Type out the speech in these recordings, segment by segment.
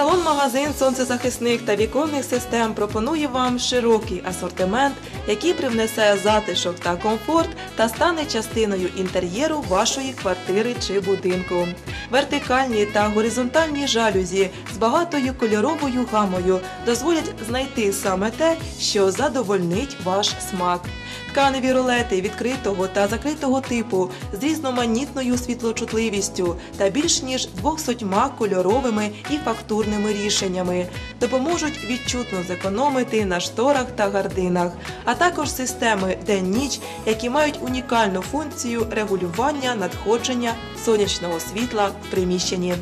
Салон-магазин сонцезахисних та віконних систем пропонує вам широкий асортимент, який привнесе затишок та комфорт та стане частиною інтер'єру вашої квартири чи будинку. Вертикальні та горизонтальні жалюзі з багатою кольоровою гамою дозволять знайти саме те, що задовольнить ваш смак. Тканеві рулети відкритого та закритого типу з різноманітною світлочутливістю та більш ніж 200 кольоровими і фактурними рішеннями допоможуть відчутно зекономити на шторах та гардинах, а також системи день-ніч, які мають унікальну функцію регулювання надходження сонячного світла в приміщенні.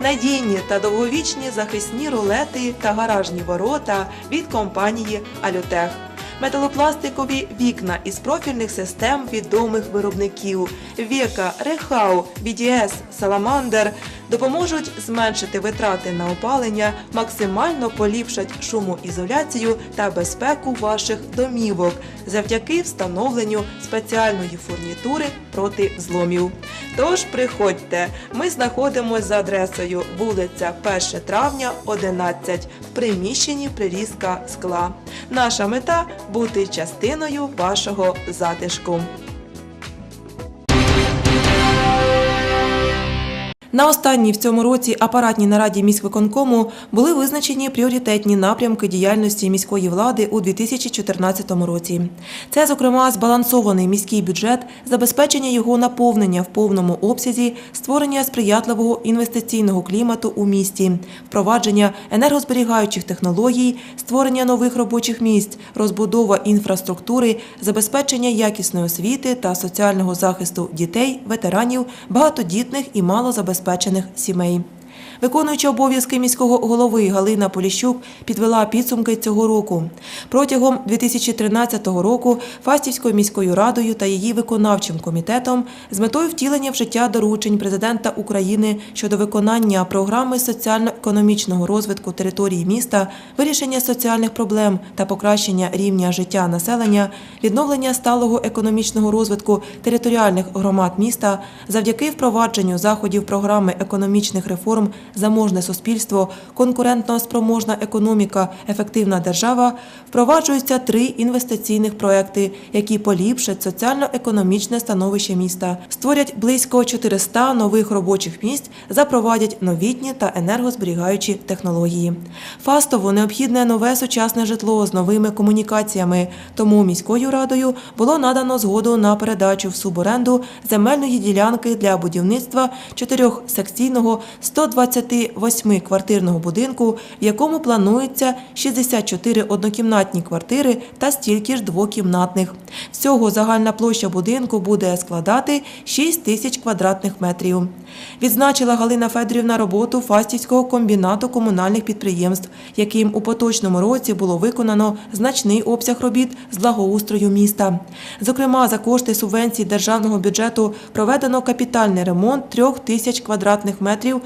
Надійні та довговічні захисні рулети та гаражні ворота від компанії Алютех металопластикові вікна із профільних систем відомих виробників Века, Рехау, BDS, Саламандер допоможуть зменшити витрати на опалення, максимально поліпшать шумоізоляцію та безпеку ваших домівок завдяки встановленню спеціальної фурнітури проти зломів. Тож приходьте, ми знаходимося за адресою вулиця 1 травня, 11 в приміщенні прирізка скла. Наша мета бути частиною вашого затишку. На останній в цьому році апаратній нараді міськвиконкому були визначені пріоритетні напрямки діяльності міської влади у 2014 році. Це, зокрема, збалансований міський бюджет, забезпечення його наповнення в повному обсязі, створення сприятливого інвестиційного клімату у місті, впровадження енергозберігаючих технологій, створення нових робочих місць, розбудова інфраструктури, забезпечення якісної освіти та соціального захисту дітей, ветеранів, багатодітних і малозабезпечених сімей. Виконуючи обов'язки міського голови Галина Поліщук підвела підсумки цього року. Протягом 2013 року Фастівською міською радою та її виконавчим комітетом з метою втілення в життя доручень президента України щодо виконання програми соціально-економічного розвитку території міста, вирішення соціальних проблем та покращення рівня життя населення, відновлення сталого економічного розвитку територіальних громад міста завдяки впровадженню заходів програми економічних реформ заможне суспільство, конкурентно спроможна економіка, ефективна держава впроваджуються три інвестиційних проекти, які поліпшать соціально-економічне становище міста, створять близько 400 нових робочих місць, запровадять новітні та енергозберігаючі технології. Фастово необхідне нове сучасне житло з новими комунікаціями. Тому міською радою було надано згоду на передачу в суборенду земельної ділянки для будівництва чотирьохсекційного 128-квартирного будинку, в якому планується 64 однокімнатні квартири та стільки ж двокімнатних. Всього загальна площа будинку буде складати 6 тисяч квадратних метрів. Відзначила Галина Федорівна роботу Фастівського комбінату комунальних підприємств, яким у поточному році було виконано значний обсяг робіт з благоустрою міста. Зокрема, за кошти субвенцій державного бюджету проведено капітальний ремонт трьох тисяч квадратних метрів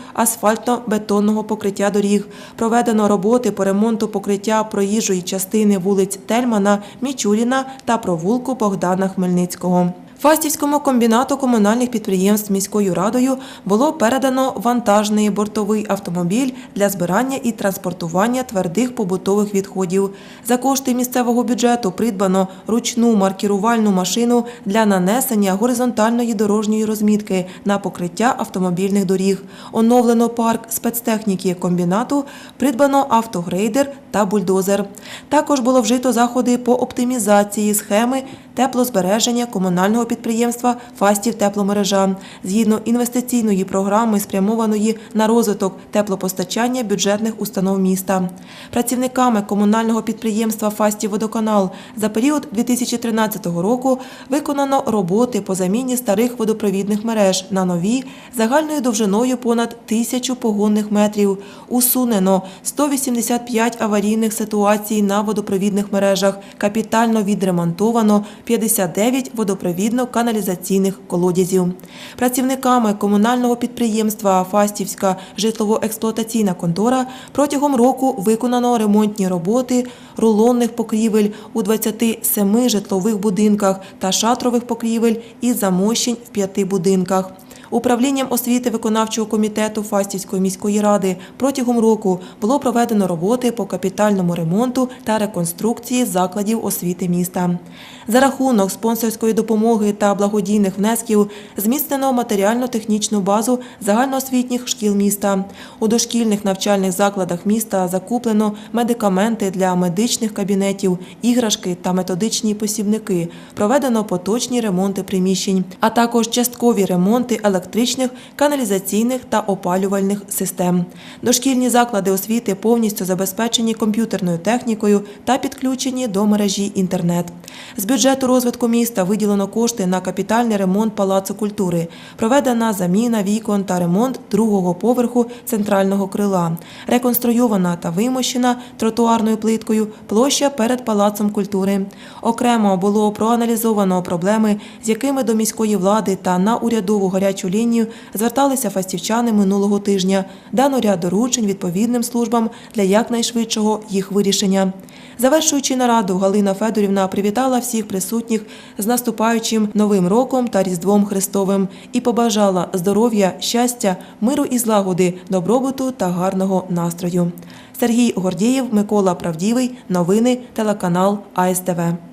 асфальтно-бетонного покриття доріг. Проведено роботи по ремонту покриття проїжджої частини вулиць Тельмана, Мічуріна та провулку Богдана Хмельницького. Фастівському комбінату комунальних підприємств міською радою було передано вантажний бортовий автомобіль для збирання і транспортування твердих побутових відходів. За кошти місцевого бюджету придбано ручну маркірувальну машину для нанесення горизонтальної дорожньої розмітки на покриття автомобільних доріг. Оновлено парк спецтехніки комбінату, придбано автогрейдер та бульдозер. Також було вжито заходи по оптимізації схеми теплозбереження комунального підприємства Фастів тепломережа згідно інвестиційної програми, спрямованої на розвиток теплопостачання бюджетних установ міста. Працівниками комунального підприємства Фастів водоканал за період 2013 року виконано роботи по заміні старих водопровідних мереж на нові загальною довжиною понад тисячу погонних метрів. Усунено 185 аварійних ситуацій на водопровідних мережах. Капітально відремонтовано 59 водопровідно-каналізаційних колодязів. Працівниками комунального підприємства Фастівська житлово-експлуатаційна контора протягом року виконано ремонтні роботи рулонних покрівель у 27 житлових будинках та шатрових покрівель і замощень в п'яти будинках. Управлінням освіти виконавчого комітету Фастівської міської ради протягом року було проведено роботи по капітальному ремонту та реконструкції закладів освіти міста. За рахунок спонсорської допомоги та благодійних внесків зміцнено матеріально-технічну базу загальноосвітніх шкіл міста. У дошкільних навчальних закладах міста закуплено медикаменти для медичних кабінетів, іграшки та методичні посібники. Проведено поточні ремонти приміщень, а також часткові ремонти електричних, каналізаційних та опалювальних систем. Дошкільні заклади освіти повністю забезпечені комп'ютерною технікою та підключені до мережі інтернет. З бюджету розвитку міста виділено кошти на капітальний ремонт палацу культури. Проведена заміна вікон та ремонт другого поверху центрального крила. Реконструйована та вимощена тротуарною плиткою площа перед палацом культури. Окремо було проаналізовано проблеми, з якими до міської влади та на урядову гарячу лінію зверталися фастівчани минулого тижня. Дано ряд доручень відповідним службам для якнайшвидшого їх вирішення. Завершуючи нараду, Галина Федорівна привітала всіх присутніх з наступаючим новим роком та Різдвом Христовим і побажала здоров'я, щастя, миру і злагоди, добробуту та гарного настрою. Сергій Гордієв, Микола Правдівий. Новини телеканал АСТВ.